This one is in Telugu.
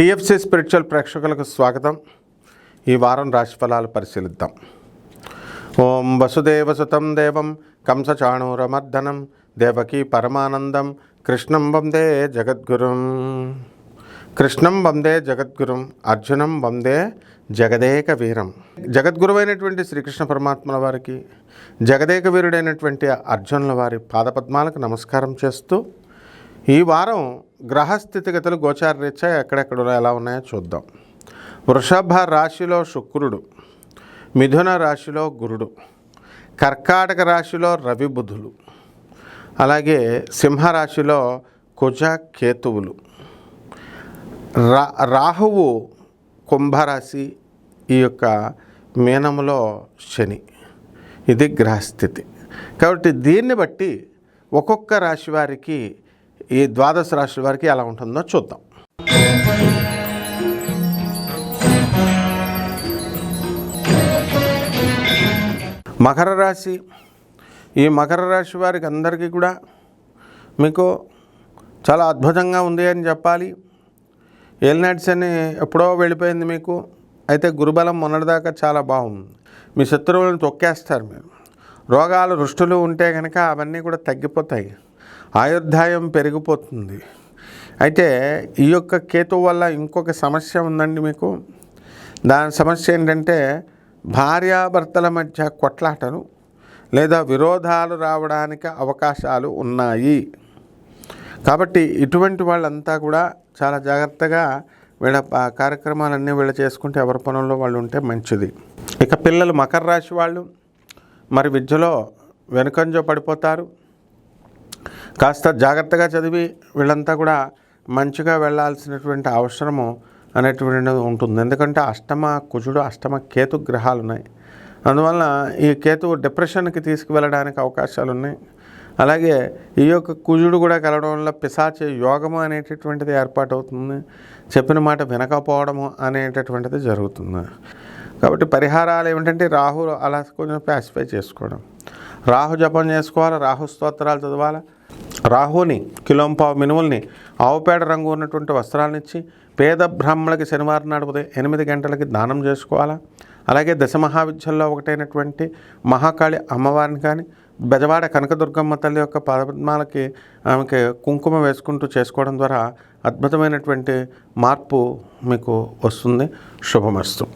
టిఎఫ్సి స్పిరిచువల్ ప్రేక్షకులకు స్వాగతం. ఈ వారం రాశిఫలాలు పరిశీలిద్దాం. ఓం వసుదేవసుతం దేవం కంసచాణూరమర్దనం దేవకీ పరమానందం కృష్ణం వందే జగద్గురుం. కృష్ణం వందే జగద్గురుం అర్జునం వందే జగదేక వీరం జగద్గురువైనటువంటి శ్రీకృష్ణ పరమాత్మల వారికి జగదేక వీరుడైనటువంటి అర్జునుల వారి పాదపద్మాలకు నమస్కారం చేస్తూ ఈ వారం గ్రహస్థితిగతులు గోచారరీత్యా ఎక్కడెక్కడ ఎలా ఉన్నాయో చూద్దాం. వృషభ రాశిలో శుక్రుడు మిథున రాశిలో గురుడు కర్కాటక రాశిలో రవి బుధులు అలాగే సింహరాశిలో కుజ కేతువులు. రా రాహువు కుంభరాశి ఈ యొక్క మీనములో శని. ఇది గ్రహస్థితి. కాబట్టి దీన్ని బట్టి ఒక్కొక్క రాశి వారికి ఈ ద్వాదశ రాశి వారికి ఎలా ఉంటుందో చూద్దాం. మకర రాశి ఈ మకర రాశి వారికి అందరికీ కూడా మీకు చాలా అద్భుతంగా ఉంది అని చెప్పాలి. ఏలినాడ్స్ అని ఎప్పుడో వెళ్ళిపోయింది మీకు. అయితే గురుబలం మొన్నటిదాకా చాలా బాగుంది. మీ శత్రువులను తొక్కేస్తారు మీరు. రోగాలు రుష్టులు ఉంటే కనుక అవన్నీ కూడా తగ్గిపోతాయి. ఆయుర్దాయం పెరిగిపోతుంది. అయితే ఈ యొక్క కేతు వల్ల ఇంకొక సమస్య ఉందండి మీకు. దాని సమస్య ఏంటంటే భార్యాభర్తల మధ్య కొట్లాటలు లేదా విరోధాలు రావడానికి అవకాశాలు ఉన్నాయి. కాబట్టి ఇటువంటి వాళ్ళంతా కూడా చాలా జాగ్రత్తగా వీళ్ళ కార్యక్రమాలన్నీ వీళ్ళు చేసుకుంటే ఎవరి పనుల్లో వాళ్ళు ఉంటే మంచిది. ఇక పిల్లలు మకర రాశి వాళ్ళు మరి విద్యలో వెనుకంజో పడిపోతారు. కాస్త జాగ్రత్తగా చదివి వీళ్ళంతా కూడా మంచిగా వెళ్ళాల్సినటువంటి అవసరము అనేటువంటిది ఉంటుంది. ఎందుకంటే అష్టమ కుజుడు అష్టమ కేతు గ్రహాలు ఉన్నాయి అందువలన ఈ కేతు డిప్రెషన్కి తీసుకువెళ్ళడానికి అవకాశాలు ఉన్నాయి అలాగే ఈ యొక్క కుజుడు కూడా కలవడం వల్ల పిశాచ యోగము అనేటటువంటిది ఏర్పాటవుతుంది. చెప్పిన మాట వినకపోవడము అనేటటువంటిది జరుగుతుంది. కాబట్టి పరిహారాలు ఏమిటంటే రాహు అలా కొంచెం ప్యాసిఫై చేసుకోవడం. రాహు జపం చేసుకోవాలి? రాహు స్తోత్రాలు చదవాలి? రాహుని కిలోంపావు మినుముల్ని ఆవుపేడ రంగు ఉన్నటువంటి వస్త్రాలనిచ్చి పేద బ్రాహ్మణులకి శనివారం నాడు ఉదయం ఎనిమిది గంటలకి దానం చేసుకోవాలా? అలాగే దశమహావిద్యల్లో ఒకటైనటువంటి మహాకాళి అమ్మవారిని కానీ బెజవాడ కనకదుర్గమ్మ తల్లి యొక్క పాదపద్మాలకి ఆమెకి కుంకుమ వేసుకుంటూ చేసుకోవడం ద్వారా అద్భుతమైనటువంటి మార్పు మీకు వస్తుంది. శుభమస్తు.